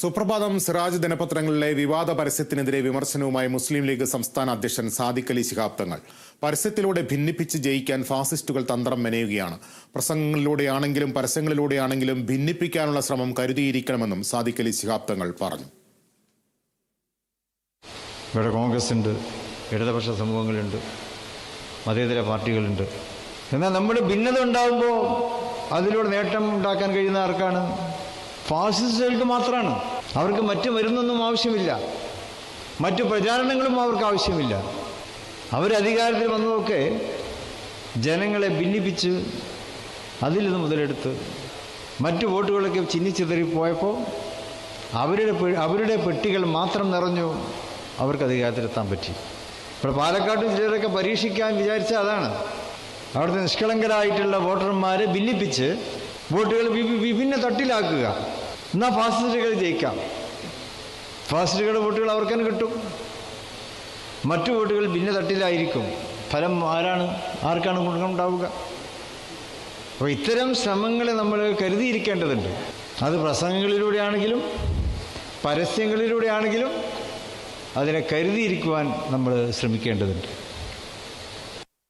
സുപ്രഭാതം സിറാജ് ദിനപത്രങ്ങളിലെ വിവാദ പരസ്യത്തിനെതിരെ വിമർശനവുമായി മുസ്ലിം ലീഗ് സംസ്ഥാന അധ്യക്ഷൻ സാദിഖ് അലി ശിഹാബ് തങ്ങൾ പരസ്യത്തിലൂടെ ഭിന്നിപ്പിച്ച് ജയിക്കാൻ ഫാസിസ്റ്റുകൾ തന്ത്രം മെനയുകയാണ്. പ്രസംഗങ്ങളിലൂടെയാണെങ്കിലും പരസ്യങ്ങളിലൂടെയാണെങ്കിലും ഭിന്നിപ്പിക്കാനുള്ള ശ്രമം കരുതിയിരിക്കണമെന്നും സാദിഖ് അലി ശിഹാബ് തങ്ങൾ പറഞ്ഞു. ഇവിടെ കോൺഗ്രസ് ഇടതുപക്ഷ സമൂഹങ്ങളുണ്ട് മതേതര പാർട്ടികളുണ്ട്. എന്നാൽ നമ്മൾ ഭിന്നത ഉണ്ടാകുമ്പോൾ അതിലൂടെ നേട്ടം ഉണ്ടാക്കാൻ കഴിയുന്ന ആർക്കാണ്? ഫാസിസ്റ്റുകൾക്ക് മാത്രമാണ്. അവർക്ക് മറ്റു മരുന്നൊന്നും ആവശ്യമില്ല. മറ്റു പ്രചാരണങ്ങളും അവർക്ക് ആവശ്യമില്ല. അവർ അധികാരത്തിൽ വന്നതൊക്കെ ജനങ്ങളെ ഭിന്നിപ്പിച്ച് അതിൽ നിന്ന് മുതലെടുത്ത് മറ്റു വോട്ടുകളൊക്കെ ചിന്നിച്ചിതറിപ്പോയപ്പോൾ അവരുടെ അവരുടെ പെട്ടികൾ മാത്രം നിറഞ്ഞു അവർക്ക് അധികാരത്തിലെത്താൻ പറ്റി. ഇപ്പോൾ പാലക്കാട് ചിലരൊക്കെ പരീക്ഷിക്കാൻ വിചാരിച്ച അതാണ്. അവിടുത്തെ നിഷ്കളങ്കരായിട്ടുള്ള വോട്ടർമാരെ ഭിന്നിപ്പിച്ച് വോട്ടുകൾ വിഭിന്ന തട്ടിലാക്കുക. എന്നാൽ ഫാസിസ്റ്റുകൾ ജയിക്കാം. ഫാസിസ്റ്റുകളുടെ വോട്ടുകൾ അവർക്ക് തന്നെ കിട്ടും. മറ്റു വോട്ടുകൾ ഭിന്ന തട്ടിലായിരിക്കും. ഫലം ആരാണ് ആർക്കാണ് ഗുണമുണ്ടാവുക? അപ്പോൾ ഇത്തരം ശ്രമങ്ങളെ നമ്മൾ കരുതിയിരിക്കേണ്ടതുണ്ട്. അത് പ്രസംഗങ്ങളിലൂടെയാണെങ്കിലും പരസ്യങ്ങളിലൂടെയാണെങ്കിലും അതിനെ കരുതിയിരിക്കുവാൻ നമ്മൾ ശ്രമിക്കേണ്ടതുണ്ട്.